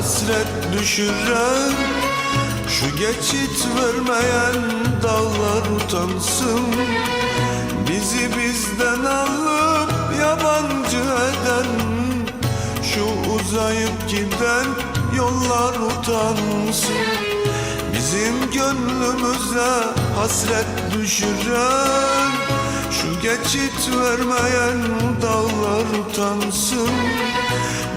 hasret düşüren Şu geçit vermeyen dağlar utansın. Bizi bizden alıp yabancı eden Şu uzayıp giden yollar utansın. Bizim gönlümüze hasret düşüren Şu geçit vermeyen dağlar utansın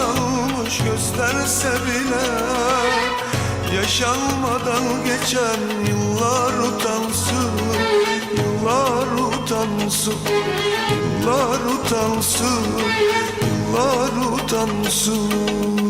Yaşlanmış gösterse bile Yaşanmadan geçen yıllar utansın Yıllar utansın Yıllar utansın Yıllar utansın